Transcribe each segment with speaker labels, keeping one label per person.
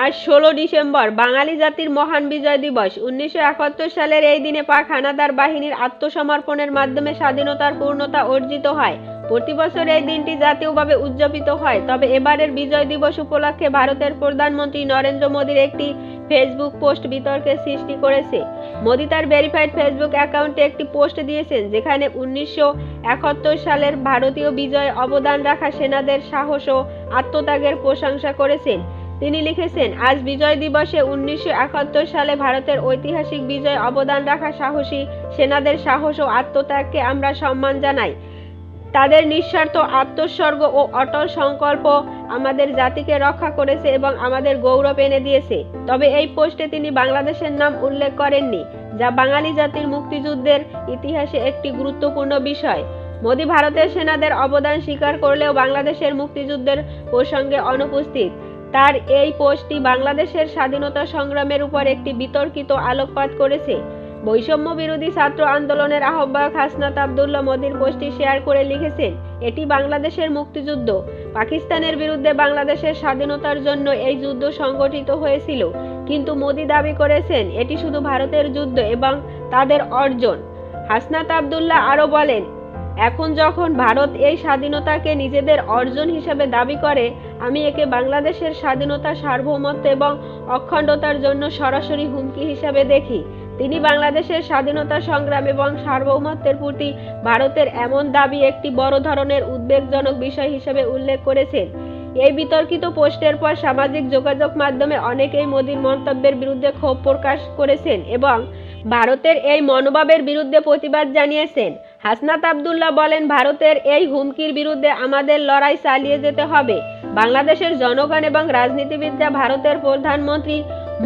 Speaker 1: আজ ষোলো ডিসেম্বর, বাঙালি জাতির মহান বিজয় দিবস। উনিশশো একাত্তর সালের এই দিনে পাক হানাদার বাহিনীর আত্মসমর্পণের মাধ্যমে স্বাধীনতার পূর্ণতা অর্জিত হয়। প্রতি বছর এই দিনটি জাতীয়ভাবে উদযাপিত হয়। তবে এবারের বিজয় দিবস উপলক্ষে ভারতের প্রধানমন্ত্রী নরেন্দ্র মোদীর একটি ফেসবুক পোস্ট বিতর্কের সৃষ্টি করেছে। মোদী তার ভেরিফাইড ফেসবুক অ্যাকাউন্টে একটি পোস্ট দিয়েছেন, যেখানে উনিশশো একাত্তর সালের ভারতীয় বিজয়ে অবদান রাখা সেনাদের সাহস ও আত্মত্যাগের প্রশংসা করেছেন। তিনি লিখেছেন, আজ বিজয় দিবসে উনিশশো একাত্তর সালে ভারতের ঐতিহাসিক বিজয়ে অবদান রাখা সাহসী সেনাদের সাহস ও আত্মত্যাগকে আমরা সম্মান জানাই। তাদের নিঃস্বার্থ আত্মোৎসর্গ ও অটল সংকল্প আমাদের জাতিকে রক্ষা করেছে এবং আমাদের গৌরব এনে দিয়েছে। তবে এই পোস্টে তিনি বাংলাদেশের নাম উল্লেখ করেননি, যা বাঙালি জাতির মুক্তিযুদ্ধের ইতিহাসে একটি গুরুত্বপূর্ণ বিষয়। মোদী ভারতের সেনাদের অবদান স্বীকার করলেও বাংলাদেশের মুক্তিযুদ্ধের প্রসঙ্গে অনুপস্থিত। তার এই পোস্টটি বাংলাদেশের স্বাধীনতা সংগ্রামের উপর একটি বিতর্কিত আলোকপাত করেছে। বৈষম্য বিরোধী ছাত্র আন্দোলনের আহ্বায়ক হাসনাত আবদুল্লাহ মোদীর পোস্টটি শেয়ার করে লিখেছেন, এটি বাংলাদেশের মুক্তিযুদ্ধ। পাকিস্তানের বিরুদ্ধে বাংলাদেশের স্বাধীনতার জন্য এই যুদ্ধ সংগঠিত হয়েছিল। কিন্তু মোদী দাবি করেছেন, এটি শুধু ভারতের যুদ্ধ এবং তাদের অর্জন। হাসনাত আবদুল্লাহ আরও বলেন এখন যখন ভারত এই স্বাধীনতাকে নিজেদের অর্জন হিসেবে দাবি করে, আমি একে বাংলাদেশের স্বাধীনতা, সার্বভৌমত্ব এবং অখণ্ডতার জন্য সরাসরি হুমকি হিসাবে দেখি। তিনি বাংলাদেশের স্বাধীনতা সংগ্রাম এবং সার্বভৌমত্বের প্রতি ভারতের এমন দাবি একটি বড় ধরনের উদ্বেগজনক বিষয় হিসেবে উল্লেখ করেছেন। এই বিতর্কিত পোস্টের পর সামাজিক যোগাযোগ মাধ্যমে অনেকেই মোদীর মন্তব্যের বিরুদ্ধে ক্ষোভ প্রকাশ করেছেন এবং ভারতের এই মনোভাবের বিরুদ্ধে প্রতিবাদ জানিয়েছেন। হাসনাত আবদুল্লাহ বলেন, ভারতের এই হুমকির বিরুদ্ধে আমাদের লড়াই চালিয়ে যেতে হবে। বাংলাদেশের জনগণ এবং রাজনীতিবিদরা ভারতের প্রধানমন্ত্রী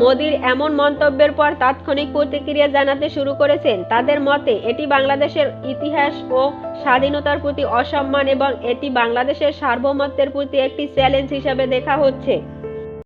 Speaker 1: মোদীর এমন মন্তব্যের পর তাৎক্ষণিক প্রতিক্রিয়া জানাতে শুরু করেছেন। তাদের মতে, এটি বাংলাদেশের ইতিহাস ও স্বাধীনতার প্রতি অসম্মান এবং এটি বাংলাদেশের সার্বভৌমত্বের প্রতি একটি চ্যালেঞ্জ হিসাবে দেখা হচ্ছে।